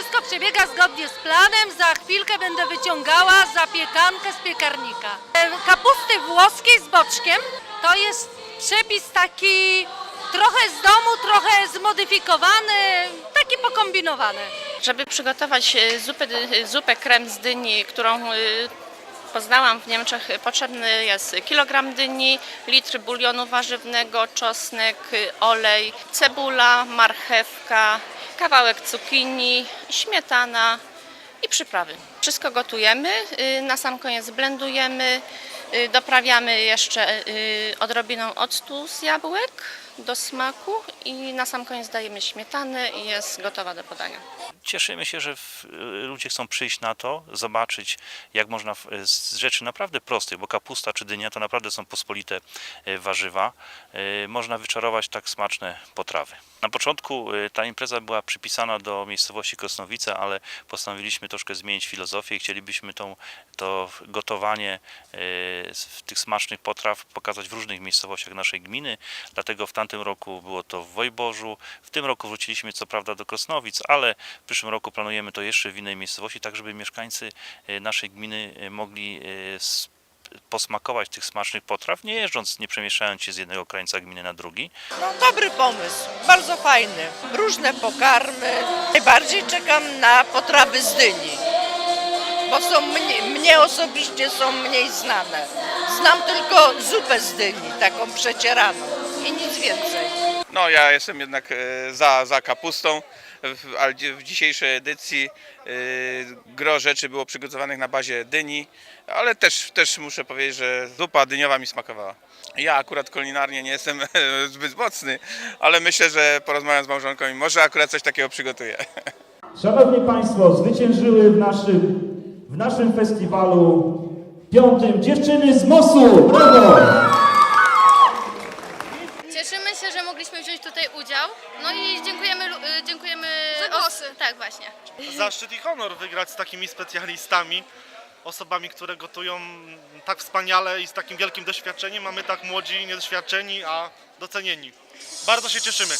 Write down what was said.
przebiega zgodnie z planem. Za chwilkę będę wyciągała zapiekankę z piekarnika. E, Kapusty włoskiej z boczkiem to jest przepis taki trochę z domu, trochę zmodyfikowany, taki pokombinowany. Żeby przygotować e, zupę, dy- zupę krem z dyni, którą e, poznałam w Niemczech, potrzebny jest kilogram dyni, litr bulionu warzywnego, czosnek, e, olej, cebula, marchewka, kawałek cukinii, śmietana i przyprawy. Wszystko gotujemy, e, na sam koniec blendujemy, doprawiamy jeszcze odrobiną octu z jabłek do smaku i na sam koniec dajemy śmietanę i jest gotowa do podania. Cieszymy się, że w, ludzie chcą przyjść na to, zobaczyć, jak można w- z rzeczy naprawdę prostych, bo kapusta czy dynia to naprawdę są pospolite e, warzywa, można wyczarować tak smaczne potrawy. Na początku ta impreza była przypisana do miejscowości Krosnowice, ale postanowiliśmy troszkę zmienić filozofię i chcielibyśmy tą, to gotowanie tych smacznych potraw pokazać w różnych miejscowościach naszej gminy. Dlatego w tamtym roku było to w Wojborzu, w tym roku wróciliśmy co prawda do Krosnowic, ale w przyszłym roku planujemy to jeszcze w innej miejscowości, tak żeby mieszkańcy e, naszej gminy e, mogli e, posmakować tych smacznych potraw, nie jeżdżąc, nie przemieszczając się z jednego krańca gminy na drugi. No, dobry pomysł, bardzo fajny. Różne pokarmy. Najbardziej czekam na potrawy z dyni, bo są mnie, mnie osobiście są mniej znane. Znam tylko zupę z dyni, taką przecieraną i nic więcej. No ja jestem jednak e, za, za kapustą, w- ale w dzisiejszej edycji e, gro rzeczy było przygotowanych na bazie dyni, ale też, też muszę powiedzieć, że zupa dyniowa mi smakowała. Ja akurat kulinarnie nie jestem zbyt mocny, ale myślę, że porozmawiam z małżonką i może akurat coś takiego przygotuję. Szanowni Państwo, zwyciężyły w naszym, w naszym festiwalu piątym dziewczyny z MOS-u. Brawo! Mogliśmy wziąć tutaj udział. No i dziękujemy, lu- y, dziękujemy Za głosy. os- tak, właśnie. Zaszczyt i honor wygrać z takimi specjalistami, osobami, które gotują tak wspaniale i z takim wielkim doświadczeniem, a my tak młodzi, niedoświadczeni, a docenieni. Bardzo się cieszymy.